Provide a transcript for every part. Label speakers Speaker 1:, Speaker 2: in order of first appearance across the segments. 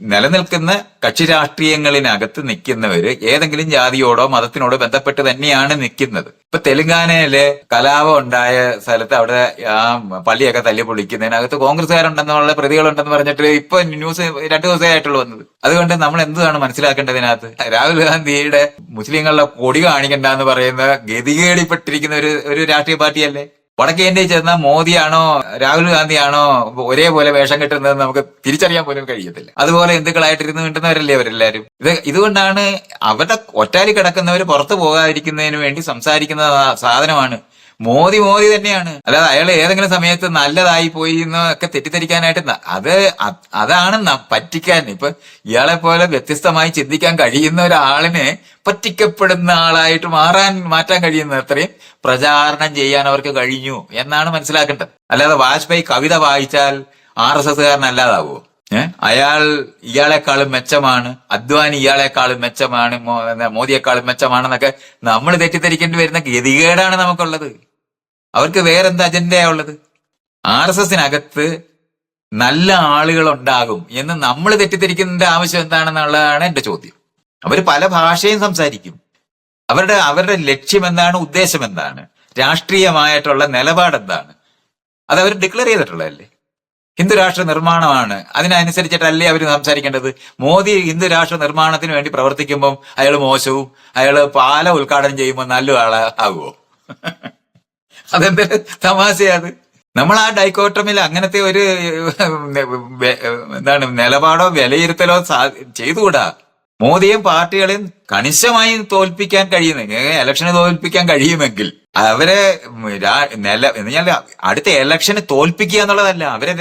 Speaker 1: നിലനിൽക്കുന്ന കക്ഷി രാഷ്ട്രീയങ്ങളിനകത്ത് നിൽക്കുന്നവര് ഏതെങ്കിലും ജാതിയോടോ മതത്തിനോടോ ബന്ധപ്പെട്ട് തന്നെയാണ് നിൽക്കുന്നത്. ഇപ്പൊ തെലുങ്കാനയിലെ കലാപം ഉണ്ടായ സ്ഥലത്ത് അവിടെ ആ പള്ളിയൊക്കെ തല്ലി പൊളിക്കുന്നതിനകത്ത് കോൺഗ്രസ്സുകാരുണ്ടെന്നുള്ള പ്രതികളുണ്ടെന്ന് പറഞ്ഞിട്ട് ഇപ്പൊ ന്യൂസ് രണ്ടു ദിവസമേ ആയിട്ടുള്ളൂ വന്നത്. അതുകൊണ്ട് നമ്മൾ എന്താണ് മനസ്സിലാക്കേണ്ടതിനകത്ത്? രാഹുൽ ഗാന്ധിയുടെ മുസ്ലിങ്ങളുടെ കൊടി കാണിക്കണ്ടെന്ന് പറയുന്ന ഗതികേടിപ്പെട്ടിരിക്കുന്ന ഒരു ഒരു രാഷ്ട്രീയ പാർട്ടിയല്ലേ? വടക്കേ ഇന്ത്യയിൽ ചെന്ന മോദിയാണോ രാഹുൽ ഗാന്ധിയാണോ ഒരേപോലെ വേഷം കെട്ടുന്നത് നമുക്ക് തിരിച്ചറിയാൻ പോലും കഴിയത്തില്ല. അതുപോലെ ഹിന്ദുക്കളായിട്ടിരുന്ന് കിട്ടുന്നവരല്ലേ അവരെല്ലാവരും ഇത് ഇതുകൊണ്ടാണ് അവരുടെ ഒറ്റാലി കിടക്കുന്നവർ പുറത്തു പോകാതിരിക്കുന്നതിന് വേണ്ടി സംസാരിക്കുന്ന സാധനമാണ് മോദി മോദി തന്നെയാണ്. അല്ലാതെ അയാൾ ഏതെങ്കിലും സമയത്ത് നല്ലതായി പോയി എന്നൊക്കെ തെറ്റിദ്ധരിക്കാനായിട്ട് അത് അതാണ് പറ്റിക്കാൻ. ഇപ്പൊ ഇയാളെ പോലെ വ്യത്യസ്തമായി ചിന്തിക്കാൻ കഴിയുന്ന ഒരാളിനെ പറ്റിക്കപ്പെടുന്ന ആളായിട്ട് മാറാൻ മാറ്റാൻ കഴിയുന്ന അത്രയും പ്രചാരണം ചെയ്യാൻ അവർക്ക് കഴിഞ്ഞു എന്നാണ് മനസ്സിലാക്കേണ്ടത്. അല്ലാതെ വാജ്പേയി കവിത വായിച്ചാൽ ആർ എസ് എസ്സുകാരനല്ലാതാവുമോ ഏഹ് അയാൾ ഇയാളെക്കാളും മെച്ചമാണ് അദ്വാനി ഇയാളെക്കാളും മെച്ചമാണ് മോദിയെക്കാളും മെച്ചമാണെന്നൊക്കെ നമ്മൾ തെറ്റിദ്ധരിക്കേണ്ടി വരുന്ന ഗതികേടാണ് നമുക്കുള്ളത്. അവർക്ക് വേറെന്ത് അജണ്ടയാ ഉള്ളത്? ആർ എസ് എസിനകത്ത് നല്ല ആളുകൾ ഉണ്ടാകും എന്ന് നമ്മൾ തെറ്റിദ്ധരിക്കുന്നതിന്റെ ആവശ്യം എന്താണെന്നുള്ളതാണ് എന്റെ ചോദ്യം. അവർ പല ഭാഷയും സംസാരിക്കും. അവരുടെ അവരുടെ ലക്ഷ്യം എന്താണ് ഉദ്ദേശം എന്താണ് രാഷ്ട്രീയമായിട്ടുള്ള നിലപാട് എന്താണ്? അത് അവർ ഡിക്ലെയർ ചെയ്തിട്ടുള്ളതല്ലേ? ഹിന്ദു രാഷ്ട്ര നിർമ്മാണമാണ്. അതിനനുസരിച്ചിട്ടല്ലേ അവർ സംസാരിക്കേണ്ടത്? മോദി ഹിന്ദു രാഷ്ട്ര നിർമ്മാണത്തിന് വേണ്ടി പ്രവർത്തിക്കുമ്പോൾ അയാൾ മോശവും അയാൾ പാല ഉദ്ഘാടനം ചെയ്യുമ്പോൾ നല്ല ആൾ ആകുമോ അതെന്തൊരു തമാശയാണ്? നമ്മൾ ആ ഡൈക്കോട്ടമിൽ അങ്ങനത്തെ ഒരു എന്താണ് നിലപാടോ വിലയിരുത്തലോ ചെയ്തുകൂടാ? മോദിയും പാർട്ടികളെയും കണിശമായി തോൽപ്പിക്കാൻ കഴിയുന്ന ഇലക്ഷന് തോൽപ്പിക്കാൻ കഴിയുമെങ്കിൽ അവരെ നില എന്ന് അടുത്ത ഇലക്ഷന് തോൽപ്പിക്കുക എന്നുള്ളതല്ല അവരെ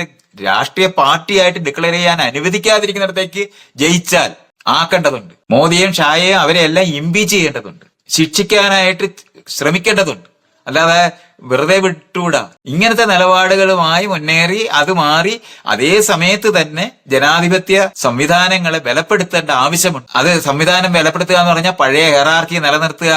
Speaker 1: രാഷ്ട്രീയ പാർട്ടിയായിട്ട് ഡിക്ലെയർ ചെയ്യാൻ അനുവദിക്കാതിരിക്കുന്നിടത്തേക്ക് ജയിച്ചാൽ ആക്കേണ്ടതുണ്ട്. മോദിയും ഷായെയും അവരെ എല്ലാം ഇമ്പീച്ച് ചെയ്യേണ്ടതുണ്ട്. ശിക്ഷിക്കാനായിട്ട് ശ്രമിക്കേണ്ടതുണ്ട്. അല്ലാതെ വെറുതെ വിട്ടുകൂടാ ഇങ്ങനത്തെ നിലപാടുകളുമായി മുന്നേറി അത് മാറി അതേ സമയത്ത് തന്നെ ജനാധിപത്യ സംവിധാനങ്ങളെ ബലപ്പെടുത്തേണ്ട ആവശ്യമുണ്ട്. അത് സംവിധാനം ബലപ്പെടുത്തുക എന്ന് പറഞ്ഞാൽ പഴയ ഹെറാർക്കി നിലനിർത്തുക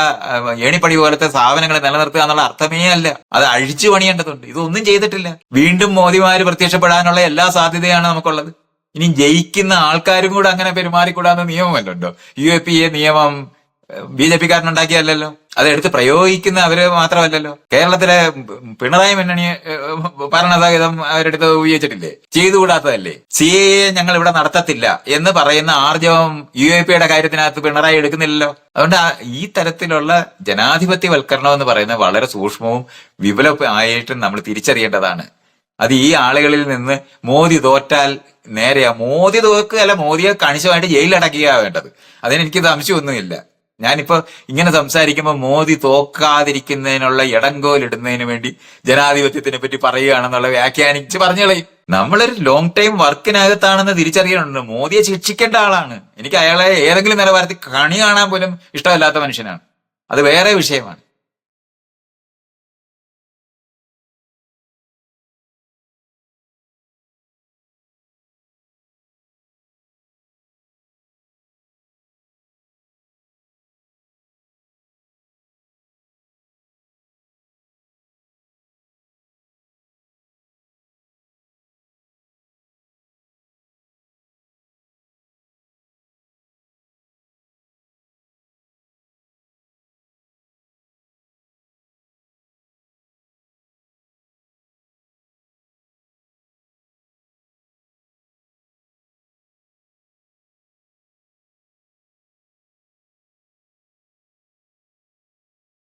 Speaker 1: ഏണിപ്പടി പോലത്തെ സ്ഥാപനങ്ങളെ നിലനിർത്തുക എന്നുള്ള അർത്ഥമേ അല്ല. അത് അഴിച്ചു പണിയേണ്ടതുണ്ട്. ഇതൊന്നും ചെയ്തിട്ടില്ല. വീണ്ടും മോദിമാര് പ്രത്യക്ഷപ്പെടാനുള്ള എല്ലാ സാധ്യതയാണ് നമുക്കുള്ളത്. ഇനി ജയിക്കുന്ന ആൾക്കാരും കൂടെ അങ്ങനെ പെരുമാറിക്കൂടാന്ന് നിയമമല്ലോ യു എ പി എ നിയമം ബി ജെ പിക്കാരനുണ്ടാക്കിയല്ലോ അത് എടുത്ത് പ്രയോഗിക്കുന്ന അവർ മാത്രമല്ലല്ലോ. കേരളത്തിലെ പിണറായി മുന്നണി ഭരണസഹിതം അവരെടുത്ത് ഉപയോഗിച്ചിട്ടില്ലേ ചെയ്തുകൂടാത്തതല്ലേ? സി എ ഞങ്ങൾ ഇവിടെ നടത്തത്തില്ല എന്ന് പറയുന്ന ആർജവം യു എ പിയുടെ കാര്യത്തിനകത്ത് പിണറായി എടുക്കുന്നില്ലല്ലോ. അതുകൊണ്ട് ഈ തരത്തിലുള്ള ജനാധിപത്യവൽക്കരണം എന്ന് പറയുന്നത് വളരെ സൂക്ഷ്മവും വിപുലമായിട്ടും നമ്മൾ തിരിച്ചറിയേണ്ടതാണ്. അത് ഈ ആളുകളിൽ നിന്ന് മോദി തോറ്റാൽ നേരെയാ. മോദി തോക്കുക അല്ല മോദിയെ കണിശമായിട്ട് ജയിലിലടക്കുക വേണ്ടത്. അതിനെനിക്ക് സംശയമൊന്നുമില്ല. ഞാനിപ്പോ ഇങ്ങനെ സംസാരിക്കുമ്പോൾ മോദി തോക്കാതിരിക്കുന്നതിനുള്ള ഇടങ്കോലിടുന്നതിന് വേണ്ടി ജനാധിപത്യത്തിനെ പറ്റി പറയുകയാണെന്നുള്ള വ്യാഖ്യാനിച്ച് പറഞ്ഞു നമ്മളൊരു ലോങ് ടൈം വർക്കിനകത്താണെന്ന് തിരിച്ചറിയണുണ്ട് മോദിയെ ശിക്ഷിക്കേണ്ട ആളാണ്. എനിക്ക് അയാളെ ഏതെങ്കിലും നിലവാരത്തിൽ കണി കാണാൻ പോലും ഇഷ്ടമല്ലാത്ത മനുഷ്യനാണ്. അത് വേറെ വിഷയമാണ്.